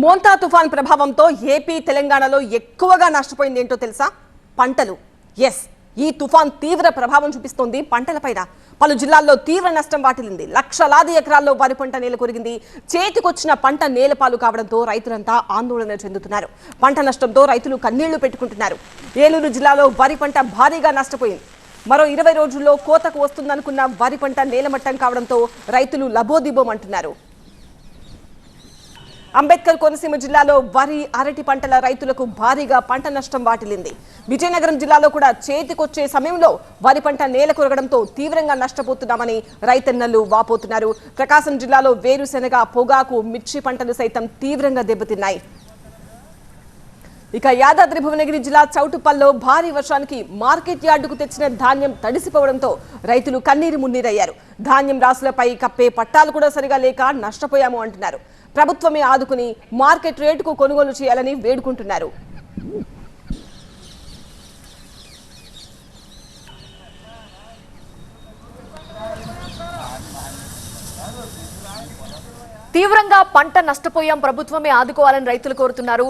మోంతా తుఫాన్ ప్రభావంతో ఏపీ తెలంగాణలో ఎక్కువగా నష్టపోయింది ఏంటో తెలుసా? పంటలు. ఎస్ ఈ తుఫాన్ తీవ్ర ప్రభావం చూపిస్తోంది పంటలపైన. పలు జిల్లాల్లో తీవ్ర నష్టం వాటిల్లింది. లక్షలాది ఎకరాల్లో వరి పంట నేల కొరిగింది. చేతికొచ్చిన పంట నేలపాలు కావడంతో రైతులంతా ఆందోళన చెందుతున్నారు. పంట నష్టంతో రైతులు కన్నీళ్ళు పెట్టుకుంటున్నారు. ఏలూరు జిల్లాలో వరి పంట భారీగా నష్టపోయింది. మరో ఇరవై రోజుల్లో కోతకు వస్తుందనుకున్న వరి పంట నేలమట్టం కావడంతో రైతులు లబోదిబోమంటున్నారు. అంబేద్కర్ కోనసీమ జిల్లాలో వరి అరటి పంటల రైతులకు భారీగా పంట నష్టం వాటిల్లింది. విజయనగరం జిల్లాలో కూడా చేతికొచ్చే సమయంలో వరి పంట నేల కొరగడంతో తీవ్రంగా నష్టపోతున్నామని రైతన్నలు వాపోతున్నారు. ప్రకాశం జిల్లాలో వేరుశెనగ పొగాకు మిర్చి పంటలు సైతం తీవ్రంగా దెబ్బతిన్నాయి. ఇక యాదాద్రి భువనగిరి జిల్లా చౌటుపల్లో భారీ వర్షానికి మార్కెట్ యార్డుకు తెచ్చిన ధాన్యం తడిసిపోవడంతో రైతులు కన్నీరు మున్నీరయ్యారు. ధాన్యం రాసులపై కప్పే పట్టాలు కూడా సరిగా లేక నష్టపోయాము అంటున్నారు. ప్రభుత్వమే ఆదుకుని మార్కెట్ రేటుకు కొనుగోలు చేయాలని వేడుకుంటున్నారు. తీవ్రంగా పంట నష్టపోయాం ప్రభుత్వమే ఆదుకోవాలని రైతులు కోరుతున్నారు.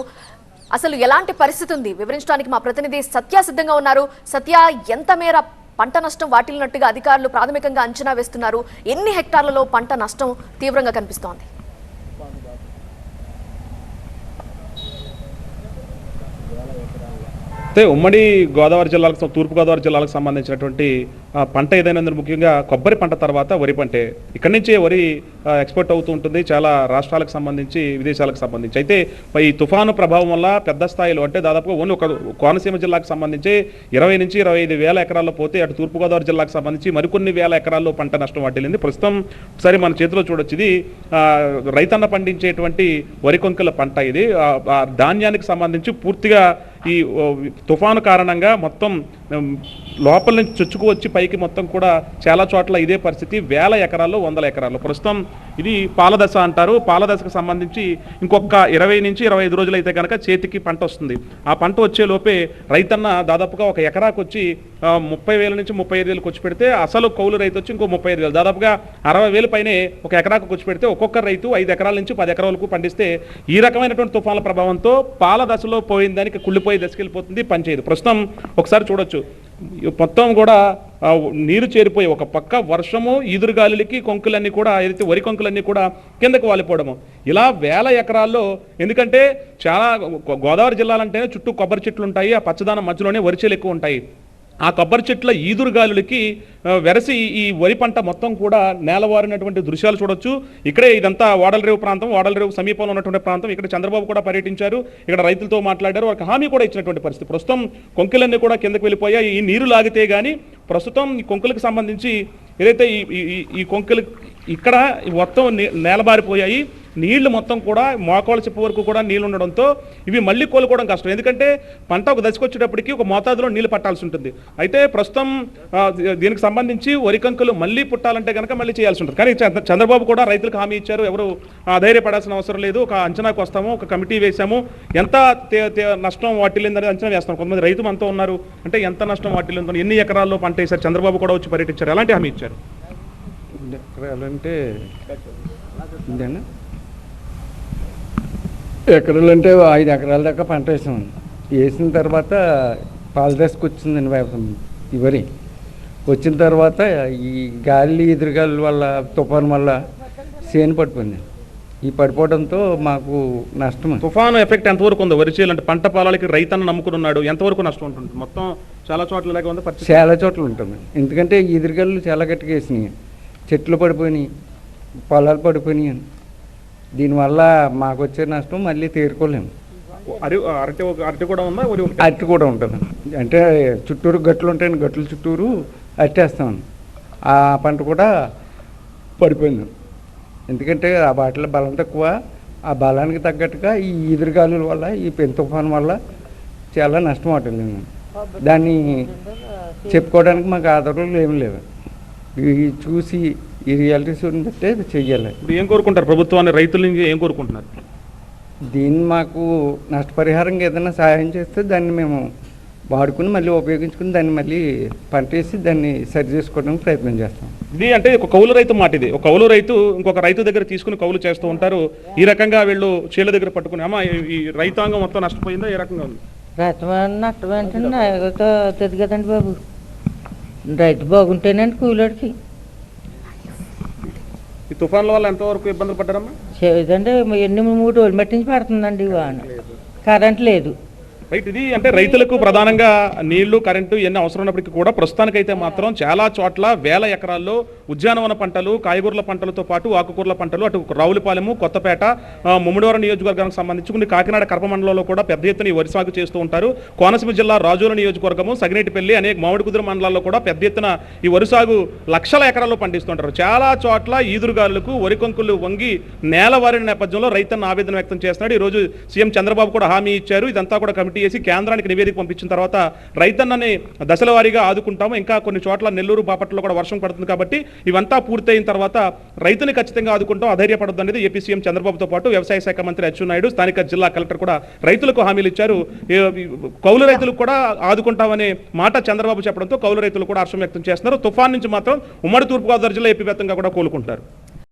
అసలు ఎలాంటి పరిస్థితి ఉంది? వివరించడానికి మా ప్రతినిధి సత్య సిద్ధంగా ఉన్నారు. సత్య ఎంత మేర పంట నష్టం వాటిల్లినట్టుగా అధికారులు ప్రాథమికంగా అంచనా వేస్తున్నారు? ఎన్ని హెక్టార్లలో పంట నష్టం తీవ్రంగా కనిపిస్తోంది? 完了，也不 la. అయితే ఉమ్మడి గోదావరి జిల్లాలకు తూర్పుగోదావరి జిల్లాలకు సంబంధించినటువంటి ఆ, పంట ఏదైనా అందులో ముఖ్యంగా కొబ్బరి పంట తర్వాత వరి పంటే. ఇక్కడి నుంచే వరి ఎక్స్పోర్ట్ అవుతూ ఉంటుంది. చాలా రాష్ట్రాలకు సంబంధించి విదేశాలకు సంబంధించి. అయితే ఈ తుఫాను ప్రభావం వల్ల పెద్ద స్థాయిలో అంటే దాదాపుగా ఓన్లీ ఒక కోనసీమ జిల్లాకు సంబంధించి ఇరవై నుంచి ఇరవై ఐదు వేల ఎకరాల్లో పోతే అటు తూర్పుగోదావరి జిల్లాకు సంబంధించి మరికొన్ని వేల ఎకరాల్లో పంట నష్టం వాటిల్లింది. ప్రస్తుతం ఒకసారి మన చేతిలో చూడొచ్చు ఇది రైతన్న పండించేటువంటి వరి కొంకల పంట ఇది. ధాన్యానికి సంబంధించి పూర్తిగా ఈ తుఫాను కారణంగా మొత్తం లోపల నుంచి చొచ్చుకు వచ్చి పైకి మొత్తం కూడా చాలా చోట్ల ఇదే పరిస్థితి. వేల ఎకరాల్లో వందల ఎకరాల్లో. ప్రస్తుతం ఇది పాలదశ అంటారు. పాలదశకు సంబంధించి ఇంకొక ఇరవై నుంచి ఇరవై ఐదు రోజులు అయితే కనుక చేతికి పంట వస్తుంది. ఆ పంట వచ్చే లోపే రైతన్న దాదాపుగా ఒక ఎకరాకు వచ్చి ముప్పై వేల నుంచి ముప్పై ఐదు వేలకు వచ్చి పెడితే అసలు కౌలు రైతు వచ్చి ఇంకో ముప్పై ఐదు వేలు. దాదాపుగా అరవై వేలు పైనే ఒక ఎకరాకు వచ్చి పెడితే ఒక్కొక్క రైతు ఐదు ఎకరాల నుంచి పది ఎకరాలకు పండిస్తే ఈ రకమైనటువంటి తుఫాన్ల ప్రభావంతో పాల దశలో పోయిన దానికి కుళ్ళిపోయే దశకెళ్ళిపోతుంది పనిచేయదు. ప్రస్తుతం ఒకసారి చూడొచ్చు. మొత్తం కూడా నీరు చేరిపోయి ఒక పక్క వర్షము ఈదురుగాలులకి కొంకులన్నీ కూడా ఏదైతే వరి కొంకులన్నీ కూడా కిందకు వాలిపోవడము. ఇలా వేల ఎకరాల్లో ఎందుకంటే చాలా గో- గోదావరి జిల్లాలంటేనే చుట్టూ కొబ్బరి చెట్లు ఉంటాయి ఆ పచ్చదనం మధ్యలోనే వరిచేలు ఎక్కువ ఉంటాయి. ఆ కొబ్బరి చెట్ల ఈదురుగాలులకి వెరసి ఈ వరి పంట మొత్తం కూడా నేలవారినటువంటి దృశ్యాలు చూడొచ్చు. ఇక్కడే ఇదంతా వాడలరేవు ప్రాంతం వాడలరేవు సమీపంలో ఉన్నటువంటి ప్రాంతం. ఇక్కడ చంద్రబాబు కూడా పర్యటించారు. ఇక్కడ రైతులతో మాట్లాడారు. వారికి హామీ కూడా ఇచ్చినటువంటి పరిస్థితి. ప్రస్తుతం కొంకెలన్నీ కూడా కిందకి వెళ్ళిపోయాయి. ఈ నీరు లాగితే కానీ ప్రస్తుతం ఈ కొంకులకు సంబంధించి ఏదైతే ఈ ఈ- ఈ- ఇక్కడ మొత్తం నేలబారిపోయాయి. నీళ్ళు మొత్తం కూడా మోకాళ్ళ చెప్పు వరకు కూడా నీళ్ళు ఉండడంతో ఇవి మళ్ళీ కోలుకోవడం కష్టం. ఎందుకంటే పంట ఒక దశకొచ్చేటప్పటికి ఒక మోతాదులో నీళ్ళు పట్టాల్సి ఉంటుంది. అయితే ప్రస్తుతం దీనికి సంబంధించి వరి కంకులు మళ్ళీ పుట్టాలంటే కనుక మళ్ళీ చేయాల్సి ఉంటుంది. కానీ చంద్ర- చంద్రబాబు కూడా రైతులకు హామీ ఇచ్చారు. ఎవరు ధైర్యపడాల్సిన అవసరం లేదు. ఒక అంచనాకు వస్తాము ఒక కమిటీ వేసాము ఎంత తే- తే- నష్టం వాటిల్లిందని అంచనా వేస్తాం. కొంతమంది రైతు మనతో ఉన్నారు. అంటే ఎంత నష్టం వాటిల్లిందో ఎన్ని ఎకరాల్లో పంట వేశారు చంద్రబాబు కూడా వచ్చి పర్యటించారు. ఎలాంటి హామీ ఇచ్చారు. ఎకరాలంటే ఇదేనా ఎకరాలంటే ఐదు ఎకరాల దాకా పంట వేసాం. వేసిన తర్వాత పాలదశకు వచ్చిందండి వ్యవసాయం ఈ వరి వచ్చిన తర్వాత ఈ గాలి ఎదురుగాలి వల్ల తుఫాన్ వల్ల చేను పడిపోయింది. ఈ పడిపోవడంతో మాకు నష్టం. తుఫాను ఎఫెక్ట్ ఎంతవరకు ఉందో? వరి చేయాలి అంటే పంట పొలాలకి రైతన్న నమ్ముకుని ఉన్నాడు. ఎంతవరకు నష్టం ఉంటుంది మొత్తం చాలా చోట్ల ఉంది చాలా చోట్ల ఉంటుంది. ఎందుకంటే ఈ ఎదురుగాలు చాలా గట్టిగా వేసినాయి. చెట్లు పడిపోయినాయి పొలాలు పడిపోయినాయి దీనివల్ల మాకు వచ్చే నష్టం మళ్ళీ తీరుకోలేము. అరి అరటి అరటి కూడా ఉందా? అట్టి కూడా ఉంటుంది. అంటే చుట్టూరు గట్లు ఉంటాయండి గట్ల చుట్టూరు అట్టేస్తాం. ఆ పంట కూడా పడిపోయింది. ఎందుకంటే ఆ వాటిలో బలం తక్కువ ఆ బలానికి తగ్గట్టుగా ఈ ఎదురుగాలుల వల్ల ఈ పెను తుఫాన్ వల్ల చాలా నష్టం వాటిల్లి దాన్ని చెప్పుకోవడానికి మాకు ఆధారాలు ఏమి లేవు. చూసి ఈ రియాలిటీస్ బట్టే చెయ్యాలి. ఇప్పుడు ఏం కోరుకుంటారు? ప్రభుత్వాన్ని రైతుల నుంచి ఏం కోరుకుంటున్నారు? దీన్ని మాకు నష్టపరిహారంగా ఏదైనా సహాయం చేస్తే దాన్ని మేము వాడుకుని మళ్ళీ ఉపయోగించుకుని దాన్ని మళ్ళీ పంట వేసి దాన్ని సరి చేసుకోవడానికి ప్రయత్నం చేస్తాం. ఇది అంటే ఒక కౌలు రైతు మాట ఇది. ఒక కౌలు రైతు ఇంకొక రైతు దగ్గర తీసుకుని కౌలు చేస్తూ ఉంటారు. ఈ రకంగా వీళ్ళు చీల దగ్గర పట్టుకుని అమ్మా ఈ- రైతాంగం మొత్తం నష్టపోయిందా? ఏ రకంగా ఉంది? రైతు నష్టం బాబు. రైతు బాగుంటేనండి కూలోడికి. ఈ తుఫాన్ల వల్ల ఎంతవరకు ఇబ్బందులు పడ్డారమ్మా? చేదండి ఎన్ని మూడు రోజులు మట్టించి పడుతుందండి వాన. కరెంట్ లేదు. రైట్ ఇది అంటే రైతులకు ప్రధానంగా నీళ్ళు కరెంటు ఇవన్నీ అవసరం ఉన్నప్పటికీ కూడా ప్రస్తుతానికైతే మాత్రం చాలా చోట్ల వేల ఎకరాల్లో ఉద్యానవన పంటలు కాయగూరల పంటలతో పాటు ఆకుకూరల పంటలు అటు రావులపాలెము కొత్తపేట ఆ, నియోజకవర్గానికి సంబంధించి కొన్ని కాకినాడ కడప మండలంలో కూడా పెద్ద ఎత్తున ఈ వరి సాగు చేస్తూ ఉంటారు. కోనసీమ జిల్లా రాజోల నియోజకవర్గము సగినేటిపల్లి అనేక మామిడి కుదురు మండలాల్లో కూడా పెద్ద ఎత్తున ఈ వరి సాగు లక్షల ఎకరాల్లో పండిస్తుంటారు. చాలా చోట్ల ఈదురుగాలులకు వరి కొంకులు వంగి నేల వారిన నేపథ్యంలో రైతన్న ఆవేదన వ్యక్తం చేస్తున్నాడు. ఈ రోజు సీఎం చంద్రబాబు కూడా హామీ ఇచ్చారు. ఇదంతా కూడా కమిటీ చేసి కేంద్రానికి నివేదిక పంపించిన తర్వాత రైతన్నని దశల వారీగా ఆదుకుంటాము. ఇంకా కొన్ని చోట్ల నెల్లూరు బాపట్లలో కూడా వర్షం పడుతుంది కాబట్టి ఇవంతా పూర్తయిన తర్వాత రైతుని ఖచ్చితంగా ఆదుకుంటాం అధైర్యపడద్దు అనేది ఏపీ సీఎం చంద్రబాబుతో పాటు వ్యవసాయ శాఖ మంత్రి అచ్చెన్నాయుడు స్థానిక జిల్లా కలెక్టర్ కూడా రైతులకు హామీలు ఇచ్చారు. కౌలు రైతులకు కూడా ఆదుకుంటామనే మాట చంద్రబాబు చెప్పడంతో కౌలు రైతులు కూడా హర్షం వ్యక్తం చేస్తున్నారు. తుఫాన్ నుంచి మాత్రం ఉమ్మడి తూర్పుగోదావరి జిల్లా ఏపీ వ్యాప్తంగా కూడా కోలుకుంటారు